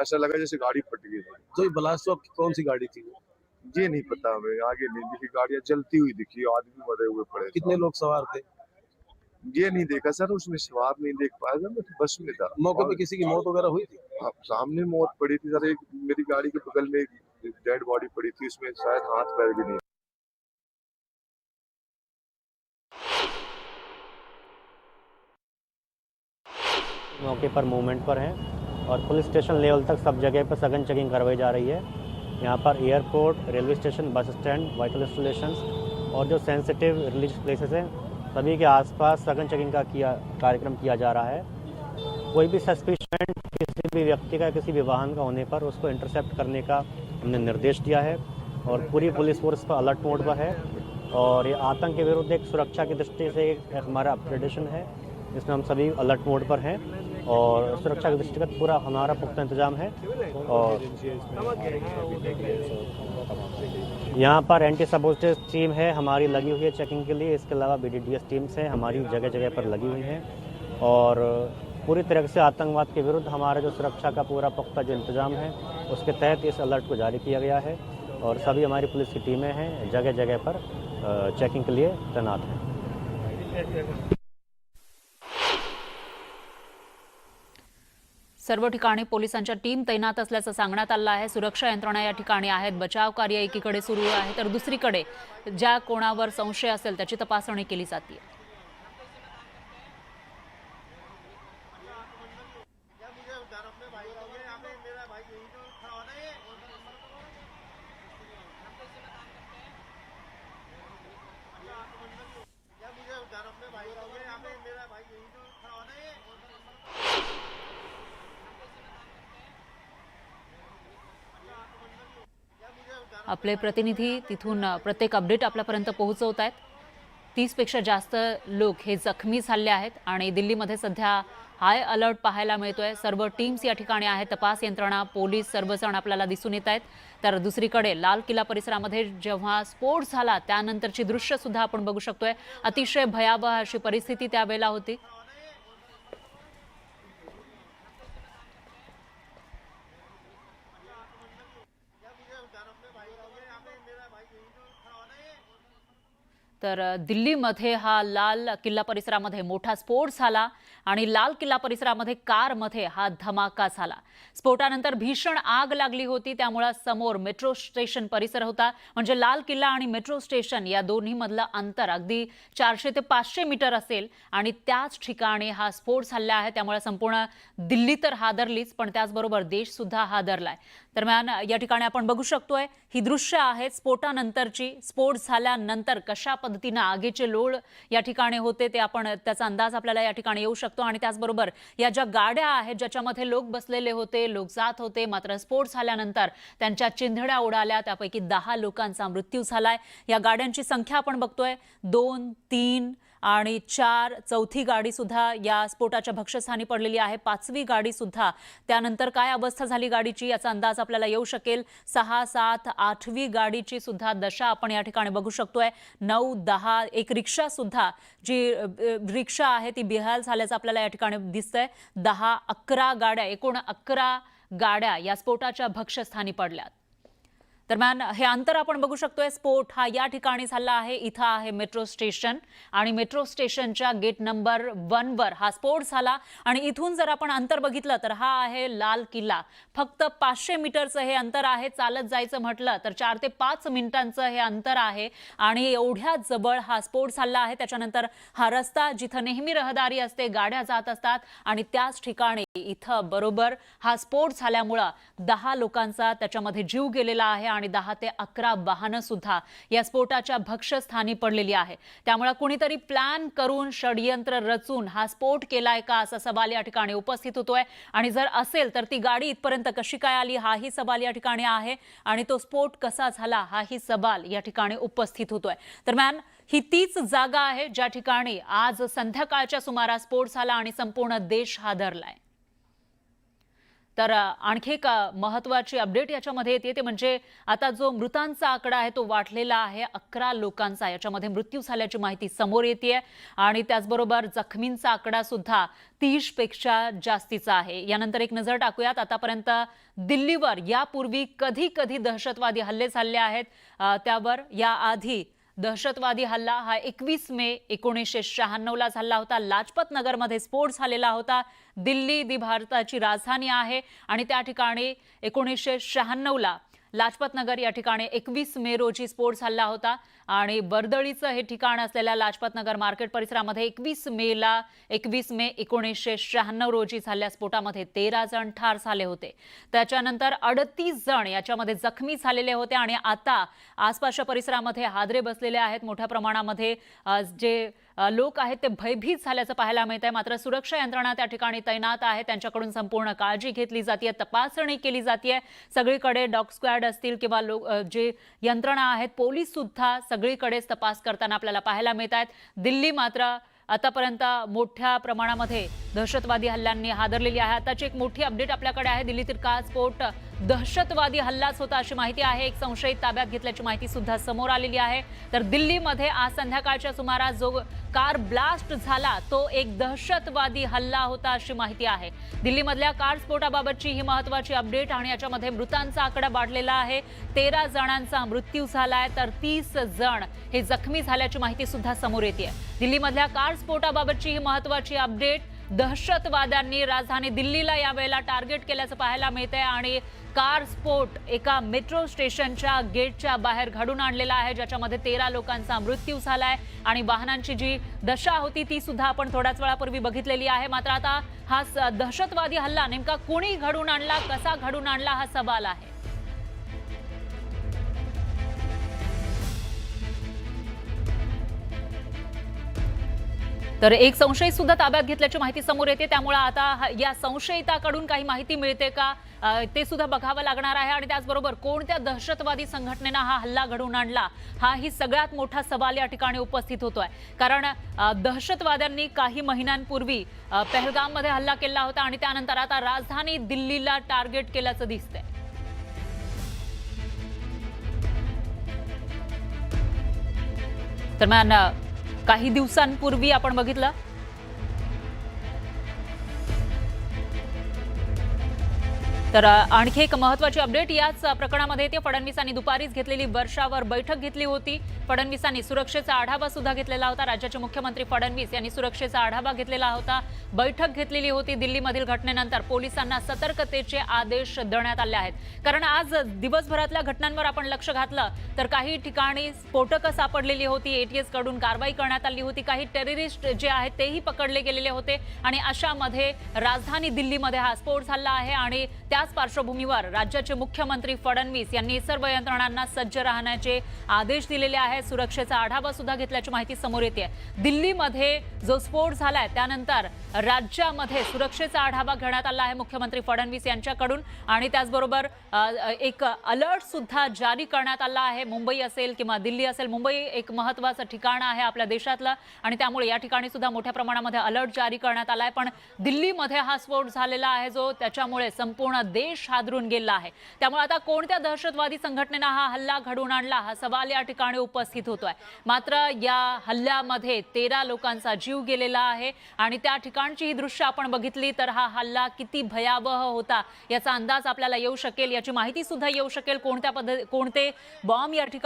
ऐसा लगा जैसे गाड़ी फट गई थी। जो ये ब्लास्ट हुआ कौन सी गाड़ी थी? ये नहीं पता हमें आगे नहीं दिखी गाड़ियाँ जलती हुई दिखी आदमी मरे हुए पड़े कितने लोग सवार थे? ये नहीं देखा सर उसमें सवार नहीं देख पाया था मैं तो बस में था। मौके पे किसी की मौत वगैरह हुई थी? हाँ, सामने मौत पड़ी थी सर एक मेरी गाड़ी के बगल में एक डेड बॉडी पड़ी थी उसमें शायद हाथ पैर भी नहीं। मौके पर मूवमेंट पर हैं। और पुलिस स्टेशन लेवल तक सब जगह पर सघन चेकिंग करवाई जा रही है। यहाँ पर airport, railway station, bus stand, vital installations और जो सेंसिटिव रिलीजियस प्लेसेस हैं, सभी के आसपास सघन चेकिंग का किया, कार्यक्रम किया जा रहा है। कोई भी सस्पिशन किसी भी व्यक्ति का, किसी भी वाहन का होने पर उसको इंटरसेप्ट करने का हमने निर्देश दिया है और पूरी पुलिस फोर्स पर अलर्ट मोड पर है और ये आतंक के विरुद्ध एक सुरक्षा की दृष्टि से एक हमारा अपग्रेडेशन है, जिसमें हम सभी अलर्ट मोड पर हैं। और सुरक्षा के दृष्टिगत पूरा हमारा पुख्ता इंतज़ाम है और यहाँ पर एंटी सबोस्टेज टीम है, हमारी लगी हुई है चेकिंग के लिए, इसके अलावा बी टीम्स हैं, हमारी जगह जगह पर लगी हुई हैं और पूरी तरह से आतंकवाद के विरुद्ध हमारा जो सुरक्षा का पूरा पुख्ता जो इंतज़ाम है, उसके तहत इस अलर्ट को जारी किया गया है और सभी हमारी पुलिस की टीमें हैं जगह जगह पर चेकिंग के लिए तैनात हैं। सर्व ठिकाणी पोलिसांच्या टीम तैनात असल्याचं सांगण्यात आलं आहे. सुरक्षा यंत्रणा या ठिकाणी आहेत. बचाव कार्य एकीकडे सुरू आहे तर दुसरीकडे ज्या कोणावर संशय असेल त्याची तपासणी केली जाते आपले प्रतिनिधी तिथून प्रत्येक अपडेट आपल्यापर्यंत पोहोचवत आहेत तीसपेक्षा जास्त लोक हे जखमी झाले आहेत आणि दिल्लीमध्ये सध्या हाय अलर्ट पाहायला मिळतोय. सर्व टीम्स या ठिकाणी आहेत. तपास यंत्रणा पोलीस सर्वजण आपल्याला दिसून येत आहेत तर दुसरीकडे लाल किल्ला परिसरामध्ये जेव्हा स्फोट झाला त्यानंतरची दृश्यसुद्धा आपण बघू शकतोय. अतिशय भयावह अशी परिस्थिती त्यावेळेला होती. तर दिल्लीमध्ये हा लाल किल्ला परिसरामध्ये मोठा स्फोट झाला आणि लाल किल्ला परिसरामध्ये कारमध्ये हा धमाका झाला. स्फोटानंतर भीषण आग लागली होती त्यामुळे समोर मेट्रो स्टेशन परिसर होता. म्हणजे लाल किल्ला आणि मेट्रो स्टेशन या दोन्हीमधलं अंतर अगदी चारशे ते पाचशे मीटर असेल आणि त्याच ठिकाणी हा स्फोट झाला आहे. त्यामुळे संपूर्ण दिल्ली तर हादरलीच पण त्याचबरोबर देशसुद्धा हादरलाय. दरम्यान या ठिकाणी आपण बघू शकतोय ही दृश्य आहेत स्फोटानंतरची. स्फोट झाल्यानंतर कशा पद्धतीनं आगीचे लोळ या ठिकाणी होते ते आपण त्याचा अंदाज आपल्याला या ठिकाणी येऊ शकतो. आणि त्याचबरोबर या ज्या गाड्या आहेत ज्याच्यामध्ये लोक बसलेले होते लोक जात होते मात्र स्फोट झाल्यानंतर त्यांच्या चिंधड्या उडाल्या त्यापैकी दहा लोकांचा मृत्यू झालाय. या गाड्यांची संख्या आपण बघतोय दोन तीन आणि चार चौथी गाडीसुद्धा या स्फोटाच्या भक्ष्यस्थानी पडलेली आहे. पाचवी गाडीसुद्धा त्यानंतर काय अवस्था झाली गाडीची याचा अंदाज आपल्याला येऊ शकेल. सहा सात आठवी गाडीची सुद्धा दशा आपण या ठिकाणी बघू शकतोय. नऊ दहा एक रिक्षासुद्धा जी रिक्षा आहे ती बिहाल झाल्याचं आपल्याला या ठिकाणी दिसतंय. दहा अकरा गाड्या एकूण अकरा गाड्या या स्फोटाच्या भक्षस्थानी पडल्यात. दरम्यान हे अंतर आपण बघू शकतोय. स्फोट हा या ठिकाणी झाला आहे. इथं आहे मेट्रो स्टेशन आणि मेट्रो स्टेशनच्या गेट नंबर वनवर हा स्फोट झाला. आणि इथून जर आपण अंतर बघितलं तर हा आहे लाल किल्ला. फक्त पाचशे मीटरचं हे अंतर आहे. चालत जायचं म्हटलं तर चार ते पाच मिनिटांचं हे अंतर आहे. आणि एवढ्या जवळ हा स्फोट झाला आहे. त्याच्यानंतर हा रस्ता जिथं नेहमी रहदारी असते गाड्या जात असतात आणि त्याच ठिकाणी इथं बरोबर हा स्फोट झाल्यामुळं दहा लोकांचा त्याच्यामध्ये जीव गेलेला आहे आणि दहा ते अकरा वाहनं सुद्धा या स्फोटाच्या भक्ष्यस्थानी पडलेली आहे. त्यामुळे कुणीतरी प्लॅन करून षडयंत्र रचून हा स्फोट केलाय का असा सवाल या ठिकाणी उपस्थित होतोय. आणि जर असेल तर ती गाडी इथपर्यंत कशी काय आली हाही सवाल या ठिकाणी आहे. आणि तो स्फोट कसा झाला हाही सवाल या ठिकाणी उपस्थित होतोय. दरम्यान ही तीच जागा आहे ज्या ठिकाणी आज संध्याकाळच्या सुमारास स्फोट झाला आणि संपूर्ण देश हादरलाय. तर आणखी एक महत्त्वाची अपडेट याच्यामध्ये येते ते म्हणजे आता जो मृतांचा आकडा आहे तो वाढलेला आहे. अकरा लोकांचा याच्यामध्ये मृत्यू झाल्याची माहिती समोर येते आणि त्याचबरोबर जखमींचा आकडा सुद्धा तीसपेक्षा जास्तीचा आहे. यानंतर एक नजर टाकूयात. आतापर्यंत दिल्लीवर यापूर्वी कधी कधी दहशतवादी हल्ले झाले आहेत. त्यावर याआधी दहशतवादी हल्ला हा एकवीस मे एकोणीसशे शहाण्णवला झाला होता. लाजपत नगरमध्ये स्फोट झालेला होता. दिल्ली दी भारताची राजधानी आहे आणि त्या ठिकाणी एकोणीसशे शहाण्णवला लाजपत नगर या ठिकाणी एकवीस मे रोजी स्फोट झाला होता. आणि वर्दळीचं हे ठिकाण असलेल्या लाजपत नगर मार्केट परिसरामध्ये एकवीस मेला एकवीस मे एकोणीसशे शहाण्णव रोजी झालेल्या स्फोटामध्ये तेरा जण ठार झाले होते. त्याच्यानंतर अडतीस जण याच्यामध्ये जखमी झालेले होते आणि आता आसपासच्या परिसरामध्ये हादरे बसलेले आहेत. मोठ्या प्रमाणामध्ये जे लोक आहेत ते भयभीत झाल्याचं पाहायला मिळत आहे मात्र सुरक्षा यंत्रणा त्या ठिकाणी तैनात आहे. त्यांच्याकडून संपूर्ण काळजी घेतली जाते तपासणी केली जाते सगळीकडे डॉग स्क्वॅड असतील किंवा लोक जे यंत्रणा आहेत पोलीस सुद्धा सगळीकडेच तपास करताना आपल्याला पाहायला मिळत आहेत दिल्ली मात्र आतापर्यंत मोठ्या प्रमाणामध्ये दहशतवादी हल्ल्यांनी हादरलेली आहे. आताची एक मोठी अपडेट आपल्याकडे आहे. दिल्लीतील कार स्फोट दहशतवादी हल्लाच होता अशी माहिती आहे. एक संशयित ताब्यात घेतल्याची माहिती सुद्धा समोर आलेली आहे. तर दिल्लीमध्ये आज संध्याकाळच्या सुमारास जो कार ब्लास्ट झाला तो एक दहशतवादी हल्ला होता अशी माहिती आहे. दिल्लीमधल्या कार स्फोटाबाबतची ही महत्वाची अपडेट आणि याच्यामध्ये मृतांचा आकडा वाढलेला आहे. तेरा जणांचा मृत्यू झाला आहे तर तीस जण हे जखमी झाल्याची माहिती सुद्धा समोर येते दिल्लीमधल्या कार स्फोटाबाबतची ही महत्वाची अपडेट दहशतवाद्यांनी राजधानी दिल्लीला यावेळेला टार्गेट केल्याचं पाहायला मिळत आहे आणि कार स्फोट एका मेट्रो स्टेशनच्या गेटच्या बाहेर घडून आणलेला आहे ज्याच्यामध्ये तेरा लोकांचा मृत्यू झालाय आणि वाहनांची जी दशा होती ती सुद्धा आपण थोड्याच वेळापूर्वी बघितलेली आहे. मात्र आता हा स- दहशतवादी हल्ला नेमका कोणी घडून आणला कसा घडून आणला हा सवाल आहे. तर एक संशयित सुद्धा ताब्यात घेतल्याची माहिती समोर येते. त्यामुळे आता या संशयिताकडून काही माहिती मिळते का? ते सुद्धा बघावं लागणार आहे. आणि त्याचबरोबर कोणत्या दहशतवादी संघटनेनं हा हल्ला घडवून आणला? हा ही सगळ्यात मोठा सवाल या ठिकाणी उपस्थित होतोय. कारण दहशतवाद्यांनी काही महिन्यांपूर्वी पहलगाममध्ये हल्ला केला होता आणि त्यानंतर आता राजधानी दिल्लीला टार्गेट केल्याचं दिसतंय. दरम्यान काही दिवसांपूर्वी आपण बघितलं तर आणखी एक महत्वाची अपडेट याच प्रकरणामध्ये येते फडणवीसांनी दुपारीच घेतलेली वर्षावर बैठक घेतली होती. फडणवीसांनी सुरक्षेचा आढावा सुद्धा घेतलेला होता. राज्याचे मुख्यमंत्री फडणवीस यांनी सुरक्षेचा आढावा घेतलेला होता. बैठक घेतलेली होती दिल्लीमधील घटनेनंतर. पोलिसांना सतर्कतेचे आदेश देण्यात आले आहेत. कारण आज दिवसभरातल्या घटनांवर आपण लक्ष घातलं तर काही ठिकाणी स्फोटकं सापडलेली होती. एटीएसकडून कारवाई करण्यात आली होती. काही टेररिस्ट जे आहेत तेही पकडले गेलेले होते. आणि अशामध्ये राजधानी दिल्लीमध्ये हा स्फोट झाला आहे. आणि त्या त्याच पार्श्वभूमीवर राज्याचे मुख्यमंत्री फडणवीस यांनी सर्व यंत्रणांना सज्ज राहण्याचे आदेश दिलेले आहेत. सुरक्षेचा आढावा सुद्धा घेतल्याची माहिती समोर येते दिल्लीमध्ये जो स्फोट झालाय त्यानंतर राज्यामध्ये सुरक्षेचा आढावा घेण्यात आला आहे मुख्यमंत्री फडणवीस यांच्याकडून. आणि त्याचबरोबर एक अलर्ट सुद्धा जारी करण्यात आला आहे. मुंबई असेल किंवा दिल्ली असेल मुंबई एक महत्वाचं ठिकाण आहे आपल्या देशातलं. आणि त्यामुळे या ठिकाणी सुद्धा मोठ्या प्रमाणामध्ये अलर्ट जारी करण्यात आला आहे पण दिल्लीमध्ये हा स्फोट झालेला आहे जो त्याच्यामुळे संपूर्ण देश हादरून गेला आहे. त्यामुळे आता कोणत्या दहशतवादी संघटनेनं हा हल्ला घडवून आणला? हा सवाल या ठिकाणी उपस्थित होतोय. मात्र या हल्ल्यामध्ये तेरा लोकांचा जीव गेलेला आहे आणि त्या ठिकाणची ही दृश्य आपण बघितली तर हा हल्ला किती भयावह होता याचा अंदाज आपल्याला येऊ शकेल. याची माहिती सुद्धा येऊ शकेल कोणत्या पद्धती कोणते बॉम्ब या ठिकाणी